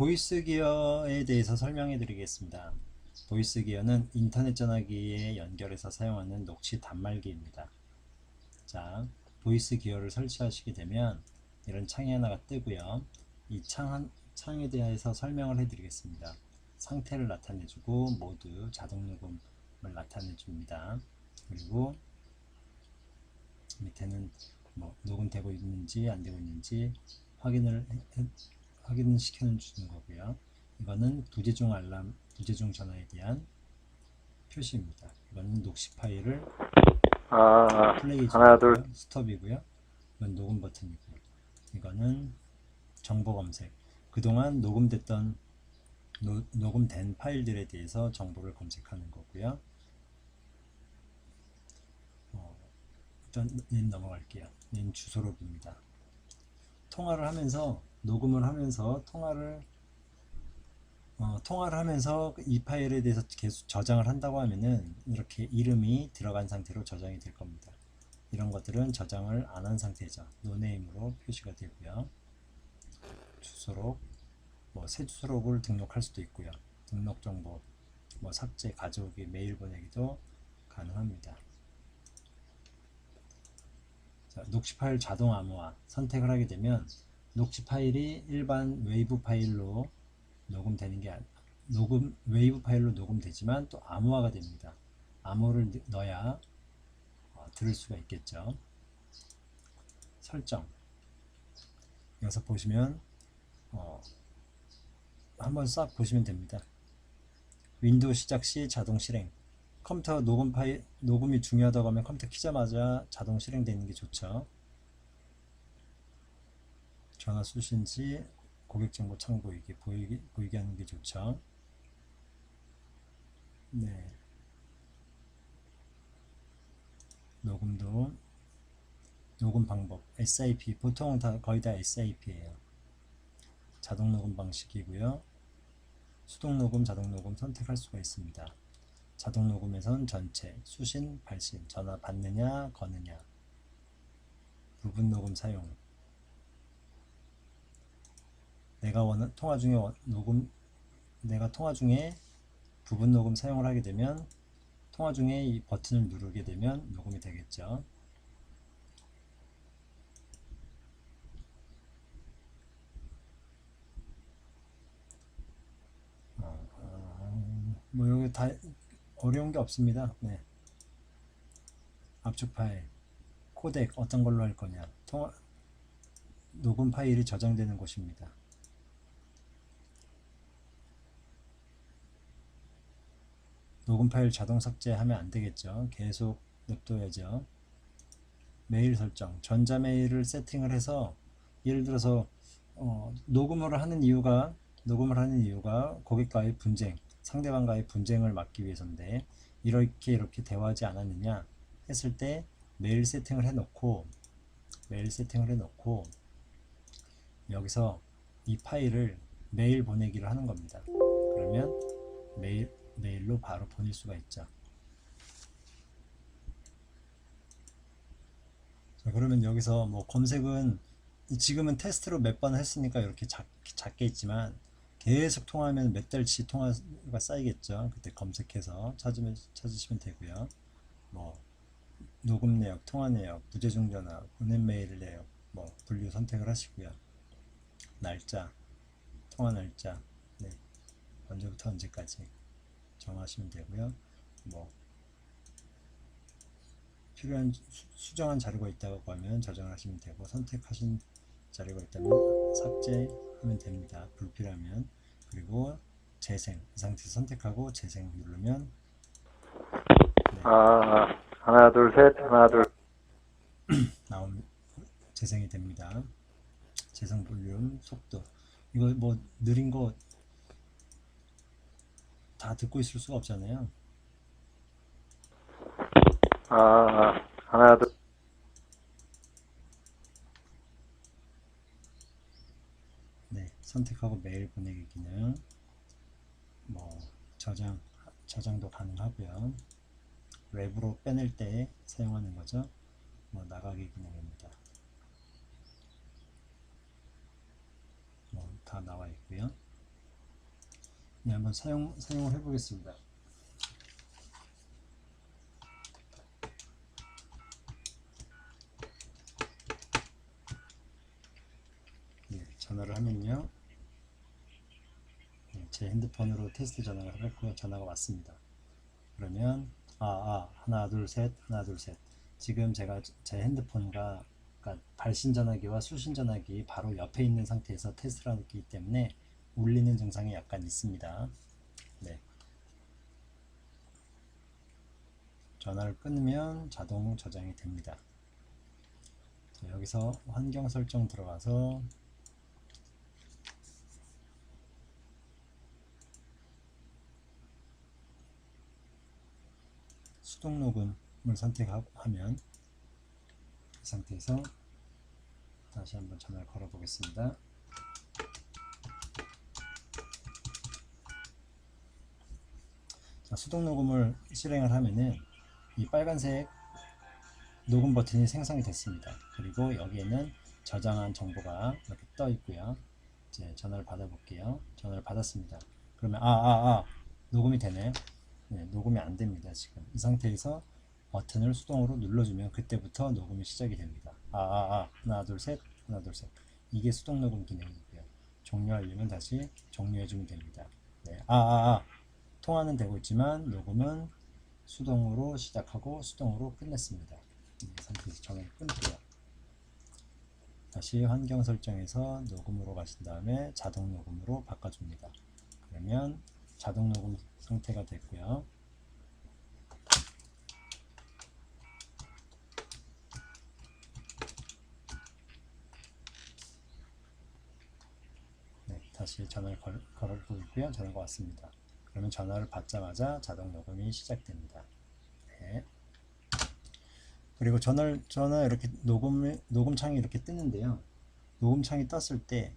보이스 기어에 대해서 설명해 드리겠습니다. 보이스 기어는 인터넷 전화기에 연결해서 사용하는 녹취 단말기입니다. 자, 보이스 기어를 설치하시게 되면 이런 창이 하나가 뜨고요. 이 창, 창에 대해서 설명을 해 드리겠습니다. 상태를 나타내주고 모두 자동 녹음을 나타내줍니다. 그리고 밑에는 뭐 녹음되고 있는지 안 되고 있는지 확인을 해- 해- 확인 시켜 주는 거고요. 이거는 부재중 알람, 부재중 전화에 대한 표시입니다. 이거는 녹시 파일을 아, 플레이 하나, 둘. 스톱이고요. 이건 녹음 버튼이고요. 이거는 정보 검색. 그동안 녹음됐던 노- 녹음된 파일들에 대해서 정보를 검색하는 거고요. 어, 일단 님 넘어갈게요. 님 주소록입니다. 통화를 하면서 녹음을 하면서 통화를 어, 통화를 하면서 이 파일에 대해서 계속 저장을 한다고 하면은 이렇게 이름이 들어간 상태로 저장이 될 겁니다. 이런 것들은 저장을 안 한 상태죠. 노네임으로 표시가 되고요. 주소록, 뭐 새 주소록을 등록할 수도 있고요. 등록 정보, 뭐 삭제, 가져오기, 메일 보내기도 가능합니다. 자, 녹취 파일 자동 암호화 선택을 하게 되면 녹취 파일이 일반 웨이브 파일로 녹음되는 게 아니- 녹음 웨이브 파일로 녹음되지만 또 암호화가 됩니다. 암호를 넣- 넣어야 어, 들을 수가 있겠죠. 설정 여기서 보시면 어, 한번 싹 보시면 됩니다. 윈도우 시작 시 자동 실행 컴퓨터 녹음 파일 녹음이 중요하다고 하면 컴퓨터 키자마자 자동 실행되는 게 좋죠. 전화 수신지 고객 정보 창고 이게 보이게, 보이게 하는 게 좋죠. 네. 녹음도 녹음 방법 SIP 보통 다 거의 다 SIP예요. 자동 녹음 방식이고요. 수동 녹음, 자동 녹음 선택할 수가 있습니다. 자동 녹음에선 전체, 수신, 발신, 전화 받느냐, 거느냐, 부분 녹음 사용, 내가 원 통화 중에 원- 녹음 내가 통화 중에 부분 녹음 사용을 하게 되면 통화 중에 이 버튼을 누르게 되면 녹음이 되겠죠. 어, 어, 뭐 여기 다 어려운 게 없습니다. 네. 압축 파일, 코덱 어떤 걸로 할 거냐, 통화 녹음 파일이 저장되는 곳입니다. 녹음 파일 자동 삭제하면 안 되겠죠. 계속 냅둬야죠. 메일 설정. 전자 메일을 세팅을 해서 예를 들어서 어, 녹음을 하는 이유가 녹음을 하는 이유가 고객과의 분쟁, 상대방과의 분쟁을 막기 위해서인데 이렇게 이렇게 대화하지 않았느냐 했을 때 메일 세팅을 해 놓고 메일 세팅을 해 놓고 여기서 이 파일을 메일 보내기를 하는 겁니다. 그러면 메일 메일로 바로 보낼 수가 있죠. 자, 그러면 여기서 뭐 검색은 이- 지금은 테스트로 몇 번 했으니까 이렇게 작, 작게 있지만 계속 통화하면 몇 달치 통화가 쌓이겠죠. 그때 검색해서 찾으면 찾으시면 되고요. 뭐 녹음 내역, 통화 내역, 부재중 전화, 보낸 메일 내역, 뭐 분류 선택을 하시고요. 날짜, 통화 날짜, 네, 언제부터 언제까지 정하시면 되고요. 뭐 필요한 수- 수정한 자료가 있다고 하면 저장을 하시면 되고 선택하신 자료가 있다면 삭제하면 됩니다. 불필요하면 그리고 재생 이 상태에서 선택하고 재생 누르면 네, 아, 하나, 둘, 셋, 하나, 둘. 나온 재생이 됩니다. 재생 볼륨 속도 이거 뭐 느린 거 다 듣고 있을 수가 없잖아요. 아, 하나, 둘. 네, 선택하고 메일 보내기 기능, 뭐 저장 저장도 가능하고요. 외부로 빼낼 때 사용하는 거죠. 뭐 나가기 기능입니다. 뭐 다 나와 있고요. 네, 한번 사용 사용을 해 보겠습니다. 네, 전화를 하면요. 네, 제 핸드폰으로 테스트 전화를 했고요. 전화가 왔습니다. 그러면 아, 아, 하나, 둘, 셋, 하나, 둘, 셋. 지금 제가 제 핸드폰과 그러니까 발신 전화기와 수신 전화기 바로 옆에 있는 상태에서 테스트를 하기 때문에 울리는 증상이 약간 있습니다. 네. 전화를 끊으면 자동 저장이 됩니다. 자, 여기서 환경 설정 들어가서 수동 녹음을 선택하면 이 상태에서 다시 한번 전화를 걸어 보겠습니다. 자, 수동 녹음을 실행을 하면은 이 빨간색 녹음 버튼이 생성이 됐습니다. 그리고 여기에는 저장한 정보가 이렇게 떠 있고요. 이제 전화를 받아 볼게요. 전화를 받았습니다. 그러면 아, 아, 아, 녹음이 되네. 네, 녹음이 안 됩니다. 지금 이 상태에서 버튼을 수동으로 눌러주면 그때부터 녹음이 시작이 됩니다. 아, 아, 아, 하나, 둘, 셋, 하나, 둘, 셋. 이게 수동 녹음 기능이고요. 종료하려면 다시 종료해주면 됩니다. 네, 아, 아, 아. 통화는 되고 있지만 녹음은 수동으로 시작하고 수동으로 끝냈습니다. 이 상태에서 전화를 끊고요. 다시 환경 설정에서 녹음으로 가신 다음에 자동 녹음으로 바꿔줍니다. 그러면 자동 녹음 상태가 됐고요. 네, 다시 전화를 걸, 걸고 있고요. 전화가 왔습니다. 그러면 전화를 받자마자 자동 녹음이 시작됩니다. 네. 그리고 전화를 전화 이렇게 녹음 녹음 창이 이렇게 뜨는데요. 녹음 창이 떴을 때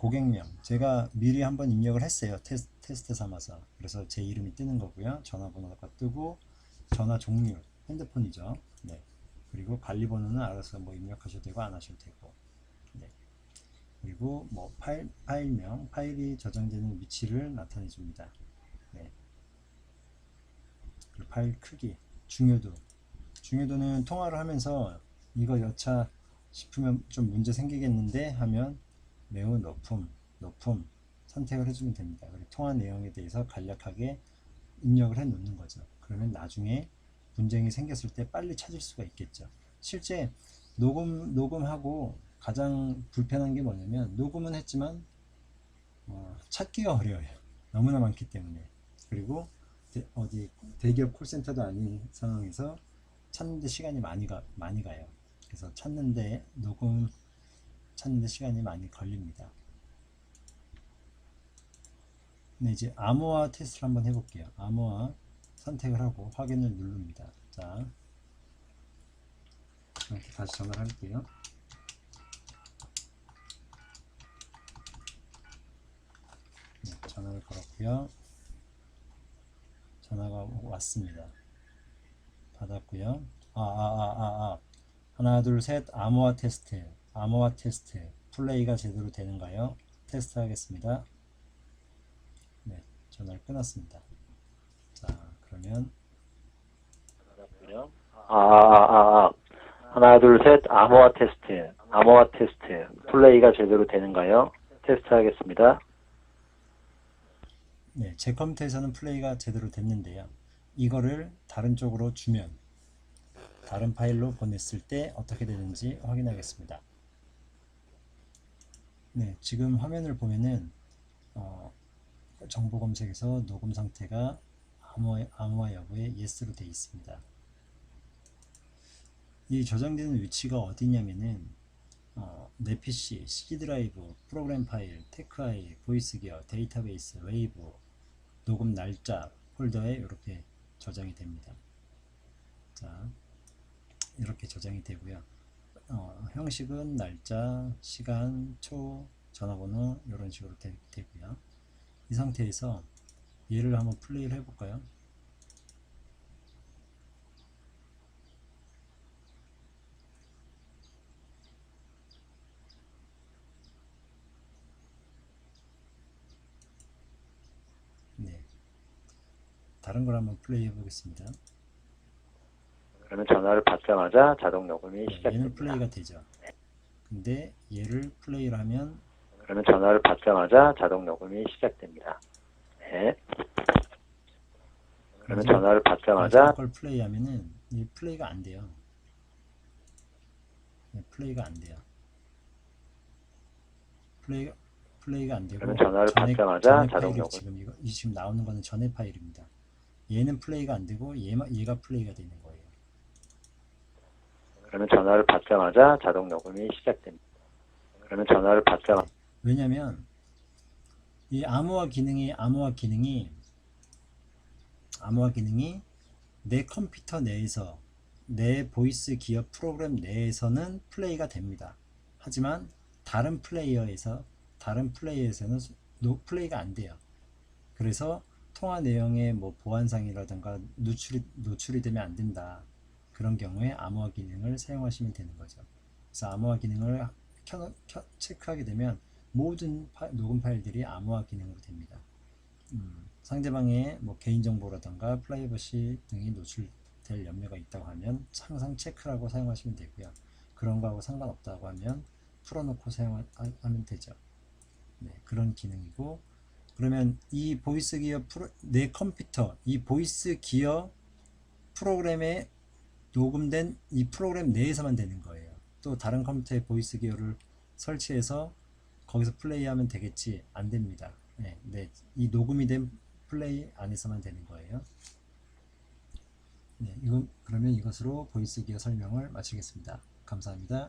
고객명 제가 미리 한번 입력을 했어요. 테스, 테스 트 삼아서 그래서 제 이름이 뜨는 거고요. 전화번호가 뜨고 전화 종류 핸드폰이죠. 네. 그리고 관리번호는 알아서 뭐 입력하셔도 되고 안 하셔도 되고 네. 그리고 뭐 파일 파일명 파일이 저장되는 위치를 나타내 줍니다. 네. 그리고 파일 크기 중요도 중요도는 통화를 하면서 이거 여차 싶으면 좀 문제 생기겠는데 하면 매우 높음, 높음 선택을 해주면 됩니다. 그리고 통화 내용에 대해서 간략하게 입력을 해 놓는 거죠. 그러면 나중에 분쟁이 생겼을 때 빨리 찾을 수가 있겠죠. 실제 녹음, 녹음하고 가장 불편한 게 뭐냐면 녹음은 했지만 어, 찾기가 어려워요. 너무나 많기 때문에. 그리고 대, 어디 대기업 콜센터도 아닌 상황에서 찾는데 시간이 많이 가 많이 가요. 그래서 찾는데 녹음 찾는 데 시간이 많이 걸립니다. 네, 이제 암호화 테스트를 한번 해볼게요. 암호화 선택을 하고 확인을 누릅니다. 자, 이렇게 다시 전화를 할게요. 네, 전화를 걸었고요. 전화가 왔습니다. 받았고요. 아, 아, 아, 아, 아. 하나, 둘, 셋. 암호화 테스트. 암호화 테스트. 플레이가 제대로 되는가요? 테스트 하겠습니다. 네, 전화를 끊었습니다. 자, 그러면 아, 아, 아, 아. 하나, 둘, 셋. 암호화 테스트. 암호화 테스트. 플레이가 제대로 되는가요? 테스트 하겠습니다. 네, 제 컴퓨터에서는 플레이가 제대로 됐는데요. 이거를 다른 쪽으로 주면 다른 파일로 보냈을 때 어떻게 되는지 확인하겠습니다. 네, 지금 화면을 보면은 어, 정보 검색에서 녹음 상태가 암호화, 암호화 여부에 yes로 되어 있습니다. 이 저장되는 위치가 어디냐면은 어, 내 PC, C 드라이브, 프로그램 파일, 테크 파일, 보이스 기어, 데이터베이스, 웨이브, 녹음 날짜 폴더에 이렇게 저장이 됩니다. 자, 이렇게 저장이 되고요. 어, 형식은 날짜, 시간, 초, 전화번호 이런 식으로 되, 되고요. 이 상태에서 얘를 한번 플레이를 해볼까요? 다른 걸 한번 플레이 해보겠습니다. 그러면 전화를 받자마자 자동 녹음이 네, 얘는 시작됩니다. 플레이가 되죠. 근데 얘를 플레이를 하면 그러면 전화를 받자마자 자동 녹음이 시작됩니다. 네. 그러면 전화를 받자마자 걸 플레이하면은 이 플레이가 안 돼요. 네, 플레이가 안 돼요. 플레이가 플레이가 안 되고 그러면 전화를 전에- 받자마자 자동 녹음. 지금 이거 이 지금 나오는 거는 전에 파일입니다. 얘는 플레이가 안 되고 얘마, 얘가 플레이가 되는 거예요. 그러면 전화를 받자마자 자동 녹음이 시작됩니다. 그러면 전화를 받자마자 왜냐면 이 암호화 기능이 암호화 기능이 암호화 기능이 내 컴퓨터 내에서 내 보이스 기업 프로그램 내에서는 플레이가 됩니다. 하지만 다른 플레이어에서 다른 플레이어에서는 노 플레이가 안 돼요. 그래서 통화 내용의 뭐 보안상이라든가 노출이 노출이 되면 안 된다. 그런 경우에 암호화 기능을 사용하시면 되는 거죠. 그래서 암호화 기능을 켜, 켜, 체크하게 되면 모든 파- 녹음 파일들이 암호화 기능으로 됩니다. 음, 상대방의 뭐 개인정보라든가 프라이버시 등이 노출될 염려가 있다고 하면 항상 체크하고 사용하시면 되고요. 그런 거하고 상관없다고 하면 풀어놓고 사용하면 되죠. 네, 그런 기능이고 그러면 이 보이스 기어 프로, 내 컴퓨터 이 보이스 기어 프로그램에 녹음된 이 프로그램 내에서만 되는 거예요. 또 다른 컴퓨터에 보이스 기어를 설치해서 거기서 플레이하면 되겠지 안 됩니다. 네, 네, 이 녹음이 된 플레이 안에서만 되는 거예요. 네, 이건 그러면 이것으로 보이스 기어 설명을 마치겠습니다. 감사합니다.